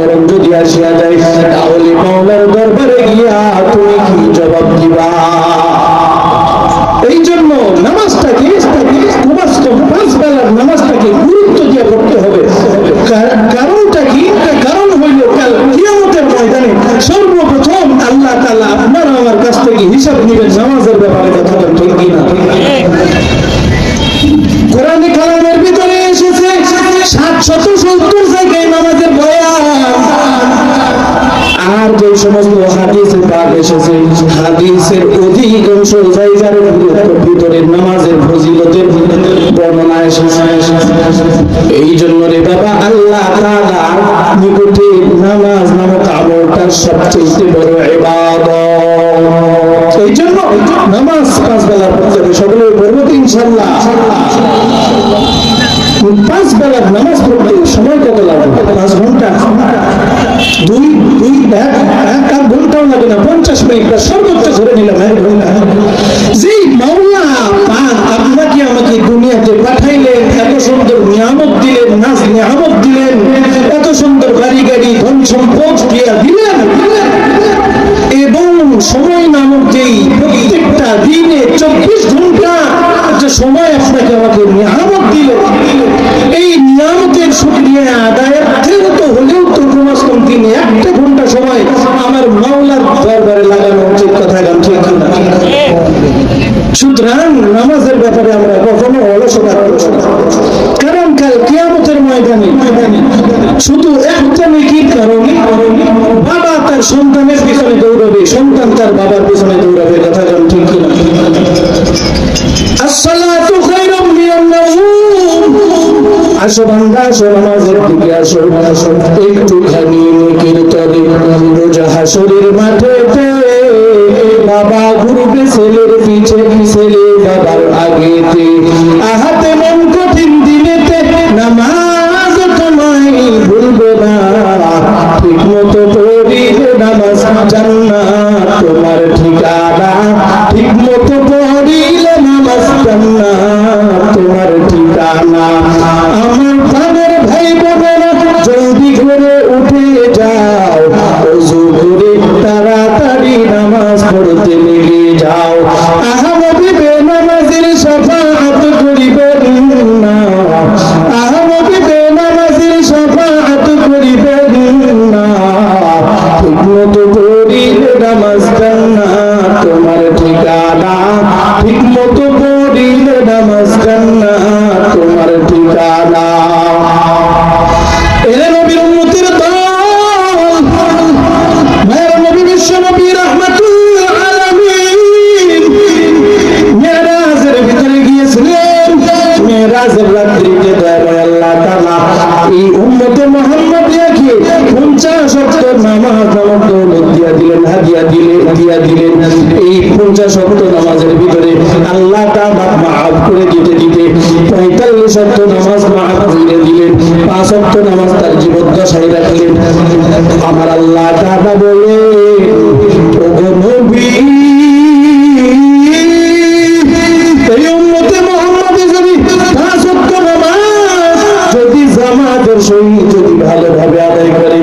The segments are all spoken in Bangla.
মরণ যদি আসিয়া যায়, তাহলে মাওলার দরবারে গিয়া তুমি কি জবাব দিবা? এই জন্য কারণটা কি? কারণ হইল সর্বপ্রথম আল্লাহ তাআলা আপনার আমার কাছ ঠিক কিনা কোরআনে সত্তর যে সমস্ত হাদিসে পাক এসেছে। হাদিসের অধিকাংশ জায়গার ভিতরে নামাজের ফজিলতের বর্ণনা এসেছে। এই জন্য রে বাবা, আল্লাহ তাআলা নিকটে নামাজ নামক আমলটা সবচেয়ে বড় ইবাদত। এই জন্য নামাজ পাঁচ বেলা পড়তে হবে। সকলে পড়ব তো ইনশাল্লাহ পাঁচ বেলার নামাজ পঞ্চাশ সর্বোচ্চ এবং সময় নামক যেই দিনে চব্বিশ ঘণ্টা সময় আপনাকে আমাকে নিয়ামত এই নিয়ামতের শুক্রিয়া আদায়ের তো হলেও তো কমাস কম দিনে একটা ঘণ্টা সময় আমার মাওলার দরবারে লাগানো উচিত কথা গান ঠিক কিনা? সুতরাং নামাজের ব্যাপারে আমরা কখনো অলসতা করছি না। কারণ কাল কিয়ামতের ময়দানে শুধু একটা নেকির কারণে বাবা তার সন্তানের পিছনে দৌড়াবে, সন্তান তার বাবার পিছনে দৌড়াবে, কথা গান ঠিক কিনা। আসসালাতু বাবা ঘুরবে ছেলের আগেতে আহাতে মন কঠিন দিনেতে নামাজ তোমায় ভুলবে না। ঠিক মতো পড়িলে নামাজ জান্নাত, তোমার ঠিকানা ঠিক মতো মতো পড়িলে নামাজ জান্নাত তোমার ঠিকানা। এলে নবীর উম্মতের দল, মায়ের নবী বিশ্ব নবী রাহমাতুল আলামিন মেরাজের ভিতরে গিয়েছিলেন মেরাজের রাত্রিতে দয়াময় আল্লাহ তাআলা এই উম্মতে মুহাম্মাদিয়াকে 50 ওয়াক্ত নামাজ নামক দিয়া দিলেন দিয়া দিলেন। এই 50 ওয়াক্ত নামাজের আল্লাহ মাফ করে দিতে দিতে 45 ওয়াক্ত নামাজ মাফ করে দিলেন 5 ওয়াক্ত নামাজ তার রাখলেন। আমার আল্লাহ তাআলা বলে যদি পাঁচ ভালোভাবে আদায় করে,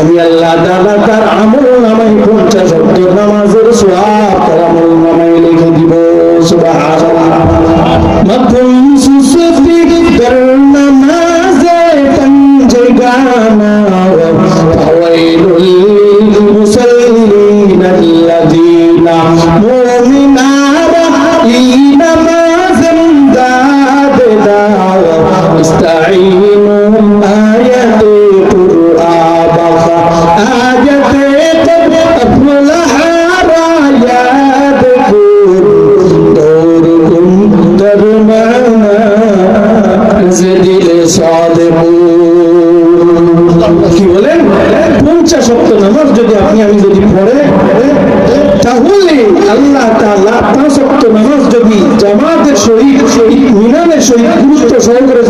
আমি আল্লাহ তার আমল عين آية قرآبها যদি আপনি আমি যদি পড়ে তাহলে আল্লাহ তাআলা পাঁচ ওয়াক্ত নামাজ যদি জামাতের সহিত মিনানের সহিত গুরুত্ব সহকারে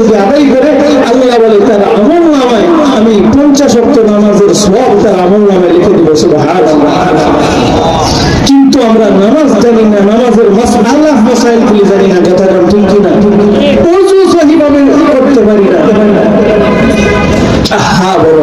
না, নামাজের আল্লাহ মশাইল খুলে জানি না কথা ঠিক কি না উজু সহিভাবে করতে পারি না। আহা, বড়